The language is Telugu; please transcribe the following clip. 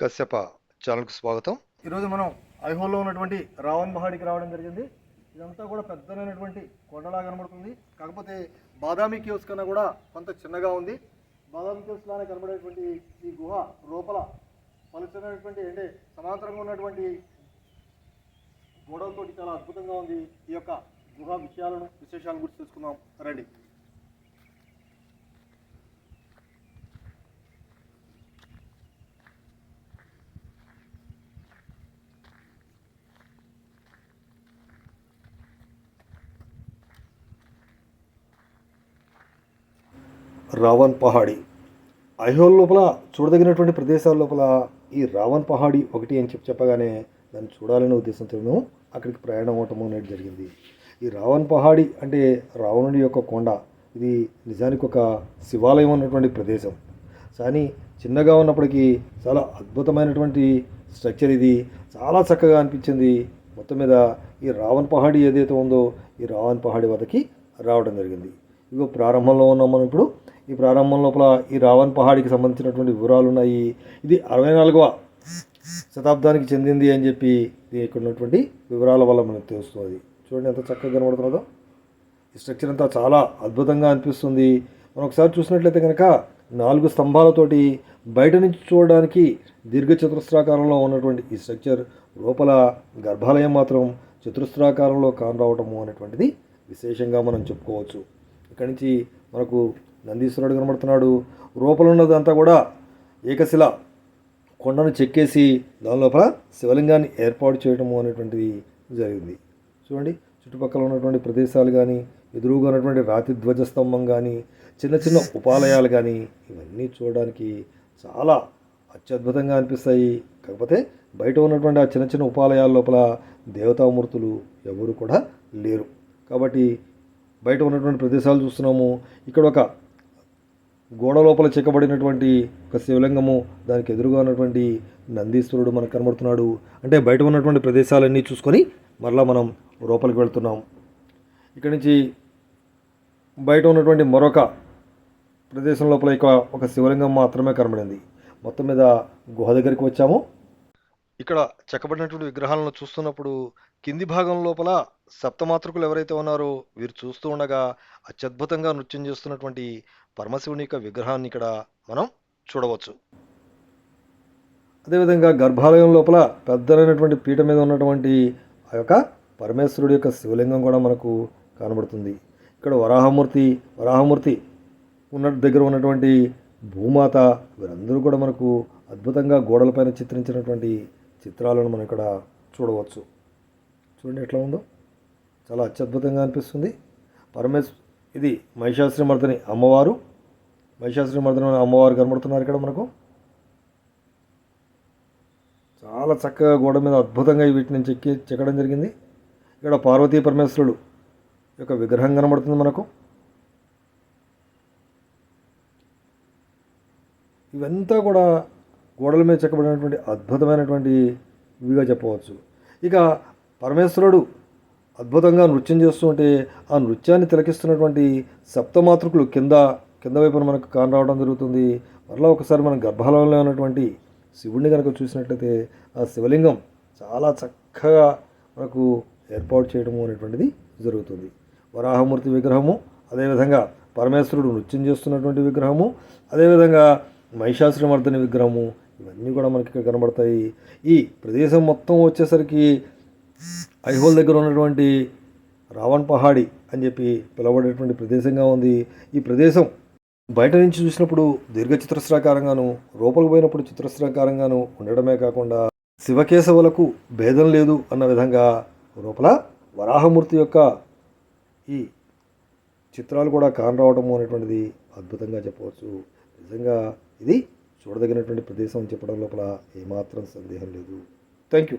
కశ్యప ఛానల్కు స్వాగతం. ఈరోజు మనం ఐహోల్లో ఉన్నటువంటి రావణ్ మహాడికి రావడం జరిగింది. ఇదంతా కూడా పెద్దనైనటువంటి కొండలా కనబడుతుంది. కాకపోతే బాదామి కేవ్స్ కన్నా కూడా కొంత చిన్నగా ఉంది. బాదామి కేవ్స్ లానే కనబడేటువంటి ఈ గుహ లోపల పలుచనటువంటి అంటే సమాంతరంగా ఉన్నటువంటి గోడలతోటి చాలా అద్భుతంగా ఉంది ఈ యొక్క గుహ విషయాలను విశేషాలను గురించి తెలుసుకుందాం రండి. రావణ్ పహాడి. ఐహోల్ లోపల చూడదగినటువంటి ప్రదేశాల లోపల ఈ రావణ్ పహాడి ఒకటి అని చెప్పి చెప్పగానే దాన్ని చూడాలనే ఉద్దేశంతో మేము అక్కడికి ప్రయాణం అవటం అనేది జరిగింది. ఈ రావణ్ పహాడి అంటే రావణుడి యొక్క కొండ. ఇది నిజానికి ఒక శివాలయం ఉన్నటువంటి ప్రదేశం. కానీ చిన్నగా ఉన్నప్పటికీ చాలా అద్భుతమైనటువంటి స్ట్రక్చర్ ఇది. చాలా చక్కగా అనిపించింది. మొత్తం మీద ఈ రావణ్ పహాడి ఏదైతే ఉందో ఈ రావణ్ పహాడి వద్దకి రావడం జరిగింది. ఇగో ప్రారంభంలో ఉన్నాం మనం ఇప్పుడు. ఈ ప్రారంభం లోపల ఈ రావణ్ పహాడికి సంబంధించినటువంటి వివరాలు ఉన్నాయి ఇది అరవై నాలుగవ శతాబ్దానికి చెందింది అని చెప్పి ఇక్కడ ఉన్నటువంటి వివరాల వల్ల మనకు తెలుస్తుంది. చూడండి ఎంత చక్కగా కనబడుతున్నదో. ఈ స్ట్రక్చర్ అంతా చాలా అద్భుతంగా అనిపిస్తుంది. మనం ఒకసారి చూసినట్లయితే కనుక నాలుగు స్తంభాలతోటి బయట నుంచి చూడడానికి దీర్ఘ చతురస్రాకారంలో ఉన్నటువంటి ఈ స్ట్రక్చర్ లోపల గర్భాలయం మాత్రం చతురస్రాకారంలో కానరావటము అనేటువంటిది విశేషంగా మనం చెప్పుకోవచ్చు. ఇక్కడి నుంచి మనకు నందీశ్వరుడు కనబడుతున్నాడు. రూపలున్నదంతా ఉన్నదంతా కూడా ఏకశిల. కొండను చెక్కేసి దాని లోపల శివలింగాన్ని ఏర్పాటు చేయడము అనేటువంటిది జరిగింది. చూడండి చుట్టుపక్కల ఉన్నటువంటి ప్రదేశాలు కానీ ఎదురుగా ఉన్నటువంటి రాతి ధ్వజస్తంభం కానీ చిన్న చిన్న ఉపాలయాలు కానీ ఇవన్నీ చూడడానికి చాలా అత్యద్భుతంగా అనిపిస్తాయి. కాకపోతే బయట ఉన్నటువంటి ఆ చిన్న చిన్న ఉపాలయాల లోపల దేవతామూర్తులు ఎవరు కూడా లేరు. కాబట్టి బయట ఉన్నటువంటి ప్రదేశాలు చూస్తున్నాము. ఇక్కడ ఒక గోడ లోపల చెక్కబడినటువంటి ఒక శివలింగము దానికి ఎదురుగా ఉన్నటువంటి నందీశ్వరుడు మనకు కనబడుతున్నాడు. అంటే బయట ఉన్నటువంటి ప్రదేశాలన్నీ చూసుకొని మరలా మనం లోపలికి వెళ్తున్నాం. ఇక్కడి నుంచి బయట ఉన్నటువంటి మరొక ప్రదేశం లోపల ఇక ఒక శివలింగం మాత్రమే కనబడింది. మొత్తం మీద గుహ దగ్గరికి వచ్చాము. ఇక్కడ చెక్కబడినటువంటి విగ్రహాలను చూస్తున్నప్పుడు కింది భాగం లోపల సప్తమాతృకులు ఎవరైతే ఉన్నారో వీరు చూస్తూ ఉండగా అత్యద్భుతంగా నృత్యం చేస్తున్నటువంటి పరమశివుని యొక్క విగ్రహాన్ని ఇక్కడ మనం చూడవచ్చు. అదేవిధంగా గర్భాలయం లోపల పెద్దలైనటువంటి పీఠ మీద ఉన్నటువంటి ఆ యొక్క పరమేశ్వరుడి యొక్క శివలింగం కూడా మనకు కనబడుతుంది. ఇక్కడ వరాహమూర్తి వరాహమూర్తి ఉన్న దగ్గర ఉన్నటువంటి భూమాత వీరందరూ కూడా మనకు అద్భుతంగా గోడలపైన చిత్రించినటువంటి చిత్రాలను మనం ఇక్కడ చూడవచ్చు. చూడండి ఎట్లా ఉందో. చాలా అత్యద్భుతంగా అనిపిస్తుంది. పరమేశ్ ఇది మహిషాశ్రీమర్దని అమ్మవారు. మహిషాశ్రీమర్దని అమ్మవారు కనబడుతున్నారు ఇక్కడ మనకు. చాలా చక్కగా గోడ మీద అద్భుతంగా వీటిని చెక్కి చెక్కడం జరిగింది. ఇక్కడ పార్వతీ పరమేశ్వరుడు యొక్క విగ్రహం కనబడుతుంది మనకు. ఇవంతా కూడా గోడల మీద చెక్కబడినటువంటి అద్భుతమైనటువంటి ఇవిగా చెప్పవచ్చు. ఇక పరమేశ్వరుడు అద్భుతంగా నృత్యం చేస్తూ ఉంటే ఆ నృత్యాన్ని తిలకిస్తున్నటువంటి సప్తమాతృకులు కింద కింద వైపున మనకు కానరావడం జరుగుతుంది. మరలా ఒకసారి మనం గర్భాలయంలో ఉన్నటువంటి శివుడిని కనుక చూసినట్లయితే ఆ శివలింగం చాలా చక్కగా మనకు ఏర్పాటు చేయడము అనేటువంటిది జరుగుతుంది. వరాహమూర్తి విగ్రహము అదేవిధంగా పరమేశ్వరుడు నృత్యం చేస్తున్నటువంటి విగ్రహము అదేవిధంగా మహిషాసురమర్దని విగ్రహము ఇవన్నీ కూడా మనకి ఇక్కడ కనబడతాయి. ఈ ప్రదేశం మొత్తం వచ్చేసరికి ఐహోల్ దగ్గర ఉన్నటువంటి రావణ్ పహాడి అని చెప్పి పిలువబడేటువంటి ప్రదేశంగా ఉంది. ఈ ప్రదేశం బయట నుంచి చూసినప్పుడు దీర్ఘ చతురస్రాకారంగాను రూపలకు పోయినప్పుడు చతురస్రాకారంగాను ఉండడమే కాకుండా శివకేశవులకు భేదం లేదు అన్న విధంగా లోపల వరాహమూర్తి యొక్క ఈ చిత్రాలు కూడా కానరావడము అనేటువంటిది అద్భుతంగా చెప్పవచ్చు. నిజంగా ఇది చూడదగినటువంటి ప్రదేశం అని చెప్పడం లోపల ఏమాత్రం సందేహం లేదు. Thank you